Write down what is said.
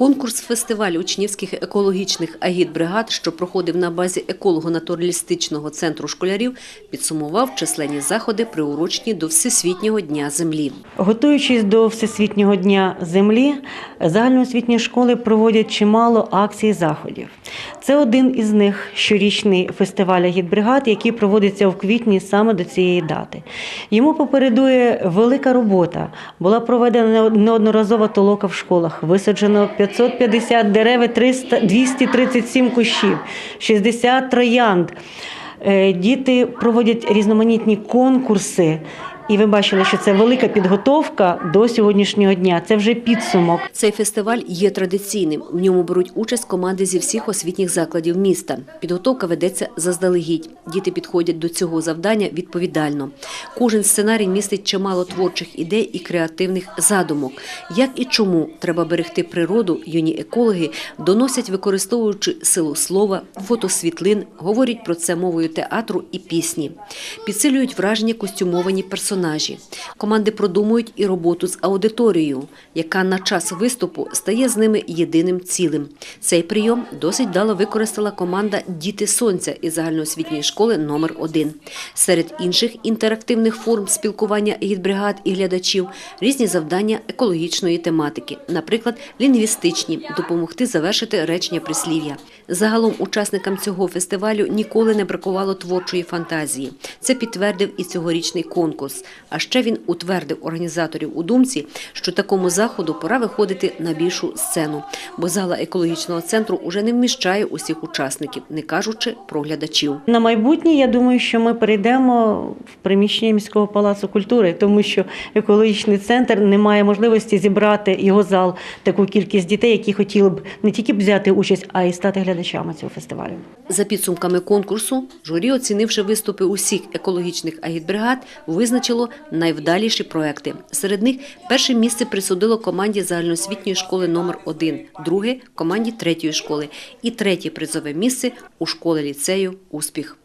Конкурс фестиваль учнівських екологічних агітбригад, що проходив на базі еколого-натуралістичного центру школярів, підсумував численні заходи, приурочені до Всесвітнього дня землі. Готуючись до Всесвітнього дня землі, загальноосвітні школи проводять чимало акцій і заходів. Це один із них щорічний фестиваль агітбригад, який проводиться в квітні саме до цієї дати. Йому попередує велика робота. Була проведена неодноразова толока в школах, висаджено 550 дерев, і 300, 237 кущів, 60 троянд. Е, Діти проводять різноманітні конкурси. І ви бачили, що це велика підготовка до сьогоднішнього дня. Це вже підсумок. Цей фестиваль є традиційним. В ньому беруть участь команди зі всіх освітніх закладів міста. Підготовка ведеться заздалегідь. Діти підходять до цього завдання відповідально. Кожен сценарій містить чимало творчих ідей і креативних задумок. Як і чому треба берегти природу, юні екологи доносять, використовуючи силу слова, фотосвітлин, говорять про це мовою театру і пісні. Підсилюють враження костюмовані персонажі. Команди продумують і роботу з аудиторією, яка на час виступу стає з ними єдиним цілим. Цей прийом досить вдало використала команда Діти сонця із загальноосвітньої школи номер 1 Серед інших інтерактивних форм спілкування гідбригад і глядачів різні завдання екологічної тематики, наприклад, лінгвістичні, допомогти завершити речення прислів'я. Загалом учасникам цього фестивалю ніколи не бракувало творчої фантазії. Це підтвердив і цьогорічний конкурс. А ще він утвердив організаторів у думці, що такому заходу пора виходити на більшу сцену, бо зала екологічного центру уже не вміщає усіх учасників, не кажучи про глядачів. На майбутнє я думаю, що ми перейдемо в приміщення міського палацу культури, тому що екологічний центр не має можливості зібрати його зал таку кількість дітей, які хотіли б не тільки взяти участь, а й стати глядачами цього фестивалю. За підсумками конкурсу, журі, оцінивши виступи усіх екологічних агітбригад, визначило найвдаліші проекти. Серед них перше місце присудило команді загальноосвітньої школи номер 1 друге – команді третьої школи і третє призове місце у школи ліцею «Успіх».